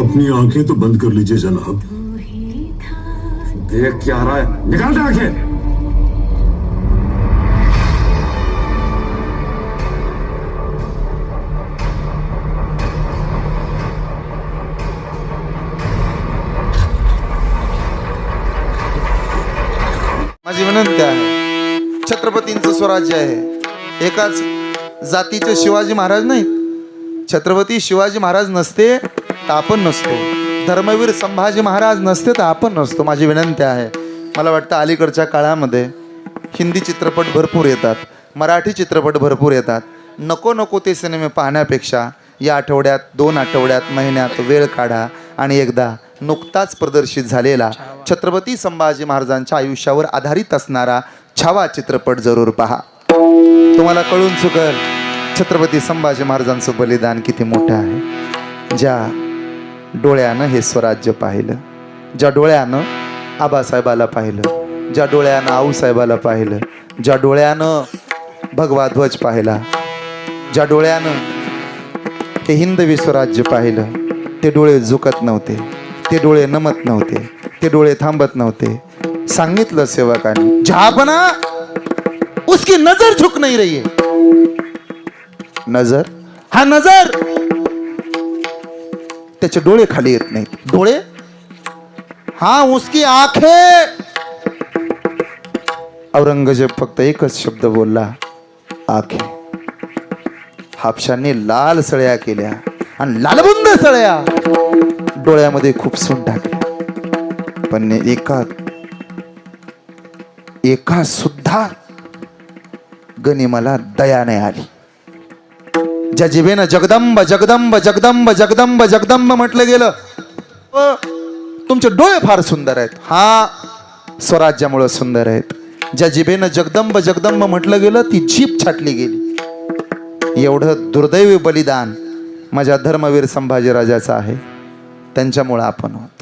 अपनी आँखें तो बंद कर लीजिए जनाब। देख क्या रहा है। निकाल दे आँखें। माझी विनंती आहे. छत्रपतींचं स्वराज्य आहे. एकाच जातीचे शिवाजी महाराज नाहीत. छत्रपती शिवाजी महाराज नसते तर आपण नसतो. धर्मवीर संभाजी महाराज नसते तर आपण नसतो. माझी विनंती आहे. मला वाटतं अलीकडच्या काळामध्ये हिंदी चित्रपट भरपूर येतात. मराठी चित्रपट भरपूर येतात. नको नको ते सिनेमे पाहण्यापेक्षा या आठवड्यात दोन आठवड्यात महिन्यात वेळ काढा आणि एकदा नुकताच प्रदर्शित झालेला छत्रपती संभाजी महाराजांच्या आयुष्यावर आधारित असणारा छावा चित्रपट जरूर पहा. तुम्हाला कळून चुकल छत्रपती संभाजी महाराजांचं बलिदान किती मोठं आहे. ज्या डोळ्यानं हे स्वराज्य पाहिलं ज्या डोळ्यानं आबासाहेबाला पाहिलं ज्या डोळ्यानं आऊसाहेबाला पाहिलं ज्या डोळ्यानं भगवा ध्वज पाहिला ज्या डोळ्यानं ते हिंदवी स्वराज्य पाहिलं ते डोळे झुकत नव्हते ते डोळे नमत नव्हते. ते डोळे थांबत नव्हते. सांगितलं सेवकाने झापना उसकी नजर झुक नाही रही है. नजर? हा नजर. त्याचे डोळे खाली येत नाहीत. डोळे? हा उसकी आखे. औरंगजेब फक्त एकच शब्द बोलला आखे. हापशांनी लाल सळ्या केल्या आणि लालबुंद सळ्या डोळ्यामध्ये खूप सून टाकली पण एका एका सुद्धा गनिमाला दया नाही आली. ज्या जिभेनं जगदंब जगदंब जगदंब जगदंब जगदंब म्हटलं गेलं तुमचे डोळे फार सुंदर आहेत. हा स्वराज्यामुळं सुंदर आहेत. ज्या जिभेनं जगदंब जगदंब म्हटलं गेलं ती जीभ छाटली गेली. एवढं दुर्दैवी बलिदान माझ्या धर्मवीर संभाजीराजाचं आहे. त्यांच्यामुळं आपण आहोत